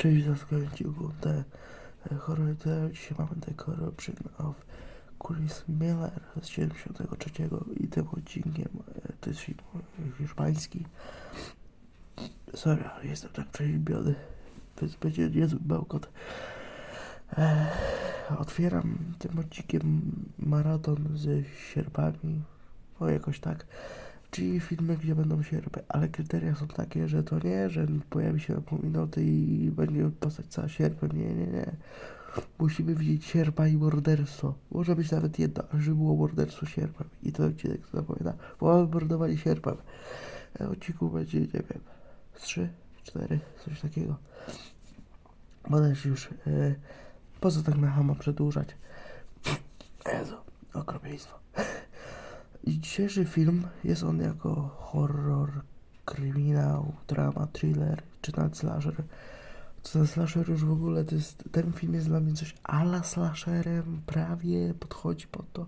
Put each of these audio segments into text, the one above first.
Cześć, zaskręcił te e, horror. Dzisiaj mamy The Corruption of Chris Miller z 73 i tym odcinkiem e, to jest film e, hiszpański. Sorry, ale jestem tak przeziębiony. To jest będzie niezły bełkot. Otwieram tym odcinkiem maraton z sierpami. O, jakoś tak. Czyli filmy, gdzie będą sierpy, ale kryteria są takie, że to nie, że pojawi się na pół minuty i będzie postać cała sierpem. Nie, nie, nie. Musimy widzieć sierpa i morderstwo. Może być nawet jedno, żeby było morderstwo sierpem. I to odcinek zapowiada. Bo mordowali sierpem. E, Odcinku będzie, nie wiem, z trzy, cztery, coś takiego. Bo też już, e, po co tak na hama przedłużać? Jezu, okropieństwo. Dzisiejszy film jest on jako horror, kryminał, drama, thriller czy nawet slasher. To ten slasher już w ogóle to jest, ten film jest dla mnie coś ala slasherem, prawie podchodzi pod to,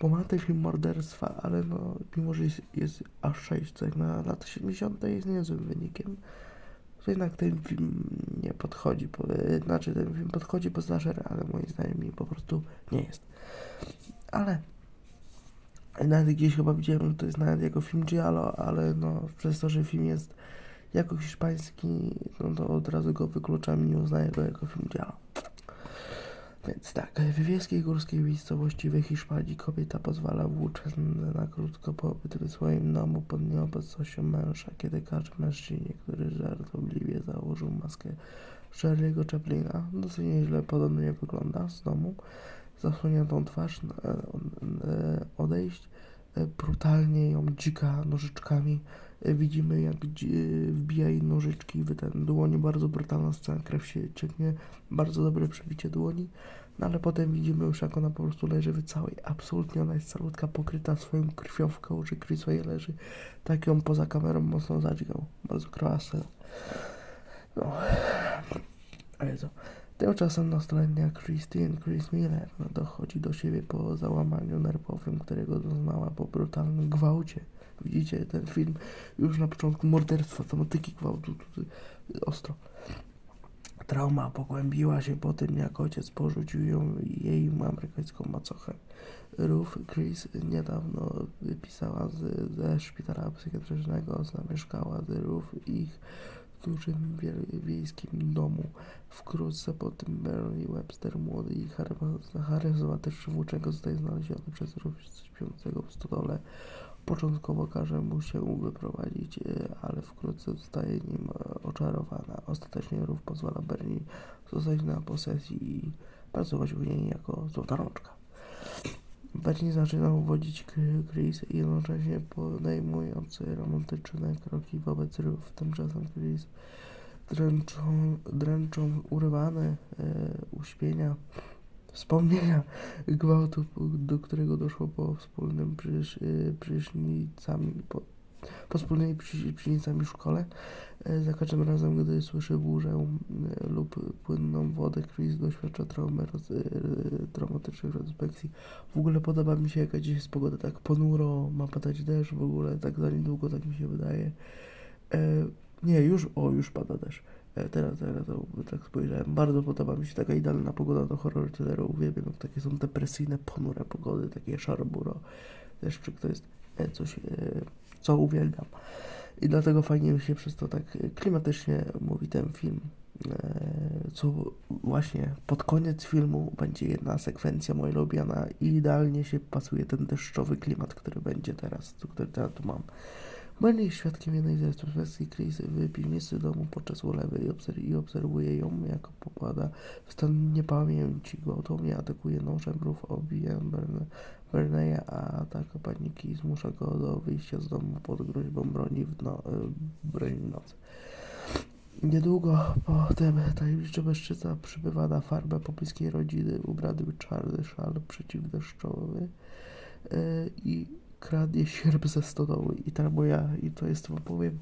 bo ma ten film morderstwa, ale no, mimo że jest, jest aż 6, co jak na lata 70. jest niezłym wynikiem, to jednak ten film nie podchodzi, po, znaczy ten film podchodzi po slasher, ale moim zdaniem po prostu nie jest. Ale nawet gdzieś chyba widziałem, że to jest nawet jako film Giallo, ale no przez to, że film jest jako hiszpański, no to od razu go wykluczam i nie uznaję go jako film Giallo. Więc tak, w wiejskiej górskiej miejscowości we Hiszpanii kobieta pozwala włóczędze na krótko pobyt w swoim domu pod nieobecnością męża, kiedy każe mężczyźnie, który żartobliwie założył maskę Charlie'ego Chaplina, dosyć nieźle podobnie wygląda z domu, zasłoniętą twarz, e, e, odejść, e, brutalnie ją dzika nożyczkami. Widzimy jak wbija jej nożyczki w ten dłoń, bardzo brutalna scena, krew się cieknie, bardzo dobre przebicie dłoni, no ale potem widzimy już jak ona po prostu leży w całej, absolutnie ona jest calutka pokryta swoją krwią w kołczy, swojej leży, tak ją poza kamerą mocno zadźgał, bardzo krwawa scena. No, a Jezu. Tymczasem nastoletnia Christine Chris Miller dochodzi do siebie po załamaniu nerwowym, którego doznała po brutalnym gwałcie. Widzicie ten film już na początku morderstwa, tematyki gwałtu, tu, tu, ostro. Trauma pogłębiła się po tym, jak ojciec porzucił ją jej amerykańską macochę. Ruth Chris niedawno wypisała z, ze szpitala psychiatrycznego, zamieszkała z Ruth ich dużym wie- wiejskim domu. Wkrótce po tym Bernie Webster, młody i charyzma- charyzmatyczny włóczęga zostaje znaleziony przez Ruth śpiącego w stodole. Początkowo każe mu się wyprowadzić, e, ale wkrótce zostaje nim e, oczarowana. Ostatecznie Ruth pozwala Bernie zostać na posesji i pracować u niej jako złota rączka. Bernie zaczyna uwodzić K- Chris i jednocześnie podejmując romantyczne kroki wobec Ruth. Tymczasem Chris dręczą, dręczą urwane e, uśpienia, wspomnienia gwałtu, do którego doszło po wspólnym prysz, e, prysznicami, po, przy, prysznicami w szkole. E, za każdym razem, gdy słyszy burzę e, lub płynną wodę, Chris doświadcza traumy, roz, e, traumatycznych retrospekcji. W ogóle podoba mi się, jaka dziś jest pogoda, tak ponuro, ma padać deszcz, w ogóle tak za niedługo, tak mi się wydaje. E, nie, już, o, już pada deszcz. E, teraz, teraz to tak spojrzałem. Bardzo podoba mi się taka idealna pogoda do horror thrillerów. Uwielbiam, jak takie są depresyjne, ponure pogody, takie szarburo. Deszczyk to jest coś, e, co uwielbiam. I dlatego fajnie mi się przez to tak e, klimatycznie mówi ten film. E, co właśnie pod koniec filmu będzie jedna sekwencja moja lubiana i idealnie się pasuje ten deszczowy klimat, który będzie teraz, który teraz tu mam. Bernie świadkiem jednej ze retrospekcji Chris w piwnicy domu podczas ulewy i, i obserwuje ją, jak popada w stan niepamięci. Gwałtownie atakuje nożem, rów obija Berne- a ataka paniki zmusza go do wyjścia z domu pod groźbą broni w, no, e, broni nocy. Niedługo potem tajemniczy mężczyzna przybywa na farmę pobliskiej rodziny ubrany w czarny szal przeciwdeszczowy e, i kradnie sierp ze stodoły i ta moja, i to jest, wam powiem,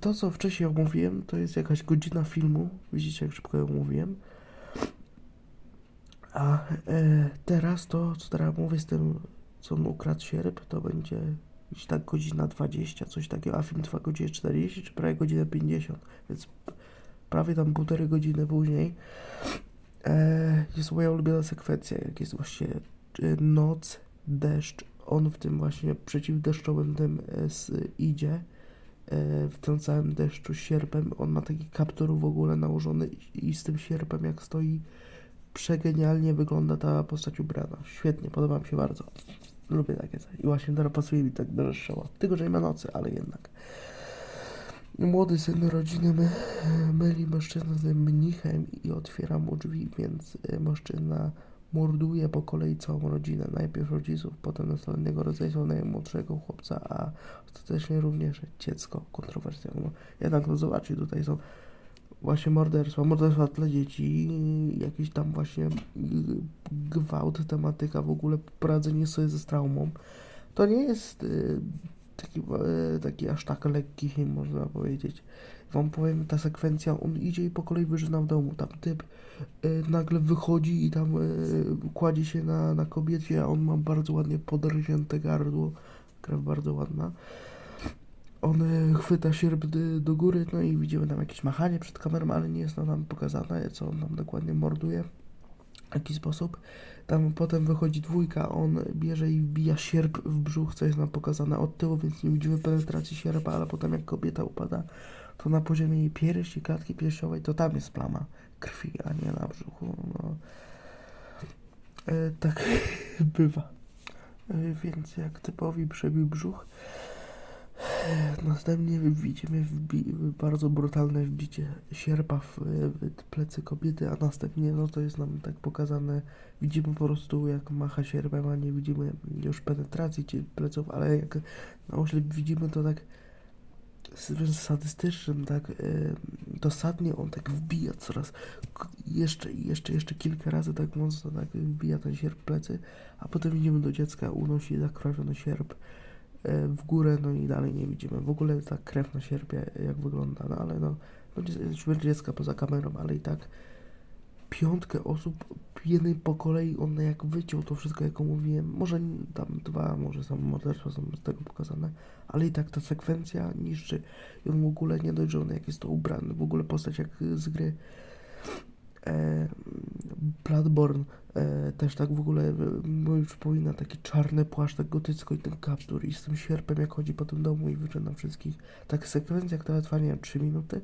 to co wcześniej omówiłem, to jest jakaś godzina filmu, widzicie jak szybko ją mówiłem, a e, teraz to, co teraz mówię z tym, co mu ukradł sierp, to będzie gdzieś tak godzina 20, coś takiego, a film trwa godzinę 40, czy prawie godzinę 50, więc prawie tam półtorej godziny później. E, jest moja ulubiona sekwencja, jak jest właśnie e, noc, deszcz, on w tym właśnie przeciwdeszczowym tym e, idzie e, w tym całym deszczu sierpem, on ma taki kaptur w ogóle nałożony i, z tym sierpem jak stoi przegenialnie wygląda ta postać ubrana. Świetnie, podoba mi się bardzo. Lubię takie coś. I właśnie teraz pasuje mi tak do. Tylko, że nie ma nocy, ale jednak. Młody syn rodziny my, myli mężczyznę z mnichem i otwiera mu drzwi, więc y, mężczyzna morduje po kolei całą rodzinę. Najpierw rodziców, potem następnego rodzeństwa najmłodszego chłopca, a ostatecznie również dziecko. Kontrowersja. No, jednak no zobaczcie, tutaj są właśnie morderstwa, morderstwa dla dzieci, jakiś tam właśnie gwałt, tematyka w ogóle, poradzenie sobie ze traumą. To nie jest y, taki, y, taki aż tak lekki film, można powiedzieć. Wam powiem, ta sekwencja, on idzie i po kolei wyżyna w domu. Tam typ y, nagle wychodzi i tam y, kładzie się na, na kobiecie, a on ma bardzo ładnie podrżnięte gardło, krew bardzo ładna. On y, chwyta sierp do, góry, no i widzimy tam jakieś machanie przed kamerą, ale nie jest nam pokazane, co on tam dokładnie morduje, w jaki sposób. Tam potem wychodzi dwójka, on bierze i wbija sierp w brzuch, co jest nam pokazane od tyłu, więc nie widzimy penetracji sierpa, ale potem jak kobieta upada, to na poziomie jej piersi, klatki piersiowej, to tam jest plama krwi, a nie na brzuchu. No. E, tak bywa. E, więc jak typowi przebił brzuch, Następnie widzimy bardzo brutalne wbicie sierpa w, w plecy kobiety, a następnie no to jest nam tak pokazane, widzimy po prostu jak macha sierpem, a nie widzimy już penetracji ci pleców, ale jak na oślep widzimy to tak z sadystycznym, tak e, dosadnie on tak wbija coraz jeszcze, jeszcze, jeszcze kilka razy tak mocno tak wbija ten sierp plecy, a potem widzimy do dziecka, unosi zakrwawiony sierp w górę, no i dalej nie widzimy. W ogóle ta krew na sierpie, jak wygląda, no ale no, no dzie- śmierć dziecka poza kamerą, ale i tak piątkę osób, jednej po kolei, on jak wyciął to wszystko, jak mówiłem, może tam dwa, może samo morderstwa są z tego pokazane, ale i tak ta sekwencja niszczy i on w ogóle nie dość, że jak jest to ubrany, w ogóle postać jak z gry e, Bloodborne e, też tak w ogóle e, mi przypomina taki czarny płaszcz, tak gotycko i ten kaptur i z tym sierpem jak chodzi po tym domu i wyczyna wszystkich. Tak sekwencja, która trwa nie wiem 3 minuty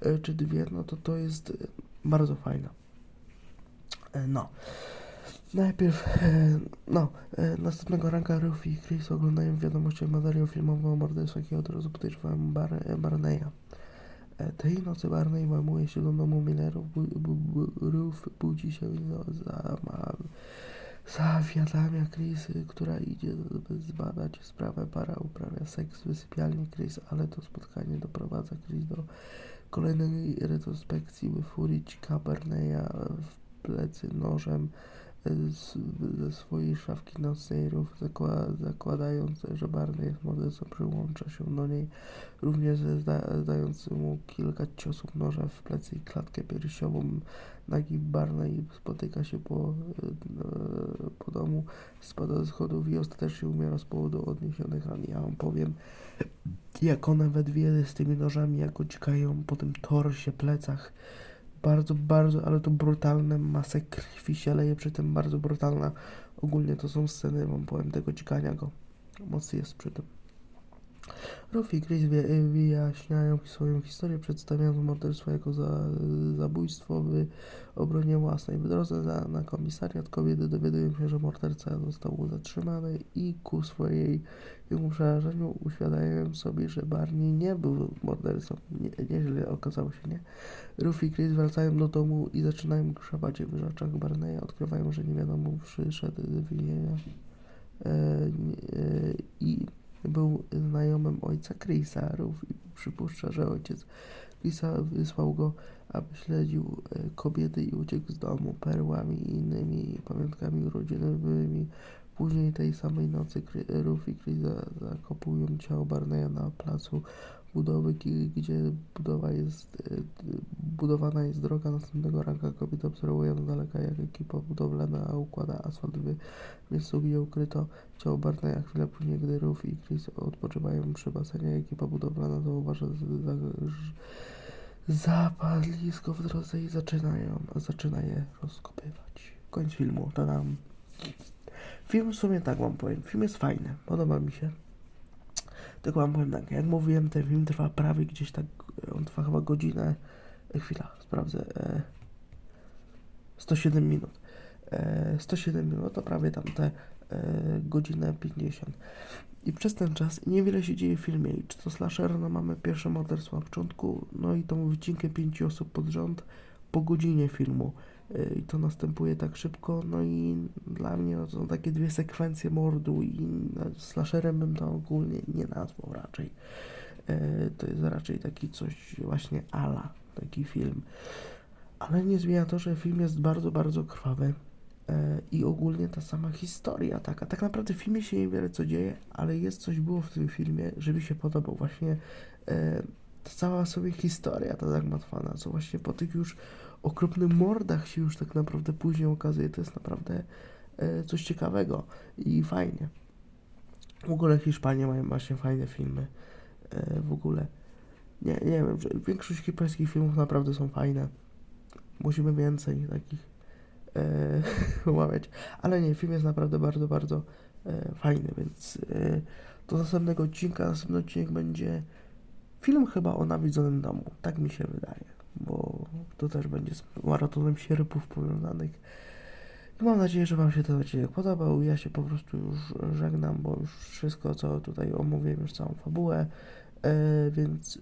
e, czy dwie, no to to jest e, bardzo fajna. E, no. Najpierw, e, no, e, następnego ranka Ruffy i Chris oglądają wiadomości materiał filmowy o morderstwach i od razu podejrzewałem Bar e, Barneya. E, Tej nocy Barney łamuje się do domu bu, Ruff budzi się i no, za, ma, zawiadamia Chris, która idzie zbadać sprawę. Para uprawia seks w sypialni Chris, ale to spotkanie doprowadza Chris do kolejnej retrospekcji, by furić Barneya w plecy nożem ze swojej szafki nocnej zakła, zakładając, że Barney jest mordercą, przyłącza się do niej również zda, mu kilka ciosów nożem w plecy i klatkę piersiową. Nagi Barney spotyka się po, e, po domu, spada ze schodów i ostatecznie umiera z powodu odniesionych ran. Ja wam powiem, jak one we dwie z tymi nożami, jak uciekają po tym torsie, plecach, bardzo, bardzo, ale to brutalne, masę krwi się leje, przy tym bardzo brutalna. Ogólnie to są sceny, wam powiem, tego cikania go. Mocy jest przy tym. Ruffy i Chris wy- wyjaśniają swoją historię, przedstawiając morderstwo jako za, zabójstwo w obronie własnej. W drodze za, na komisariat kobiety dowiadują się, że morderca został zatrzymany i ku swojej przerażeniu uświadamiają sobie, że Barney nie był mordercą. Nie, nieźle okazało się, nie? Ruffy i Chris wracają do domu i zaczynają grzebać w rzeczach Barneya. Odkrywają, że nie wiadomo przyszedł z więzienia e, e, i był znajomym ojca Chrisa. Ruffy przypuszcza, że ojciec Chrisa wysłał go, aby śledził e, kobiety i uciekł z domu perłami i innymi pamiątkami urodzinowymi. Później tej samej nocy Ruff i Chris za- zakopują ciało Barneya na placu budowy, gdzie budowa jest e, budowana jest droga następnego ranka. Kobiety obserwują z daleka, jak ekipa budowlana układa asfalt w miejscu, gdzie ukryto ciało Bartna, chwilę później, gdy Ruth i Chris odpoczywają przy basenie, ekipa budowlana zauważa zapadlisko w drodze i zaczynają, zaczyna je rozkopywać. Koniec filmu, tadam. Film w sumie tak wam powiem, film jest fajny, podoba mi się. Tylko wam powiem tak, jak mówiłem, ten film trwa prawie gdzieś tak, on trwa chyba godzinę, e, chwila, sprawdzę, e, 107 minut. E, 107 minut to prawie tam te e, godzinę 50. I przez ten czas niewiele się dzieje w filmie. I czy to slasher, no mamy pierwsze morderstwo na początku, no i tą wycinkę pięciu osób pod rząd po godzinie filmu. E, I to następuje tak szybko, no i dla mnie no, są takie dwie sekwencje mordu i slasherem bym to ogólnie nie nazwał raczej. E, To jest raczej taki coś właśnie ala, taki film. Ale nie zmienia to, że film jest bardzo, bardzo krwawy. E, I ogólnie ta sama historia taka. Tak naprawdę w filmie się niewiele co dzieje, ale jest coś było w tym filmie, że mi się podobał. Właśnie ta cała sobie historia ta zagmatwana, co właśnie po tych już okropnych mordach się już tak naprawdę później okazuje, to jest naprawdę e, coś ciekawego i fajnie. W ogóle Hiszpanie mają właśnie fajne filmy. E, w ogóle nie, nie wiem, że większość hiszpańskich filmów naprawdę są fajne. Musimy więcej takich e, omawiać. Ale nie, film jest naprawdę bardzo, bardzo e, fajny, więc e, do następnego odcinka, następny odcinek będzie film chyba o nawiedzonym domu. Tak mi się wydaje, bo to też będzie z maratonem sierpów powiązanych. I mam nadzieję, że Wam się ten odcinek podobał. Ja się po prostu już żegnam, bo już wszystko, co tutaj omówiłem, już całą fabułę. E, więc y,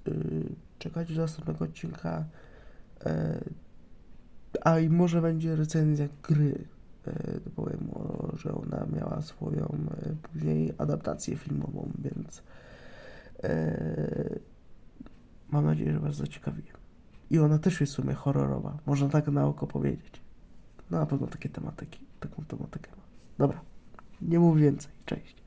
czekajcie do następnego odcinka. E, a i może będzie recenzja gry. To powiem, o, że ona miała swoją później adaptację filmową, więc e, mam nadzieję, że Was zaciekawiłem. I ona też jest w sumie horrorowa, można tak na oko powiedzieć. No na pewno takie tematyki, taką tematykę ma. Dobra, nie mów więcej, cześć.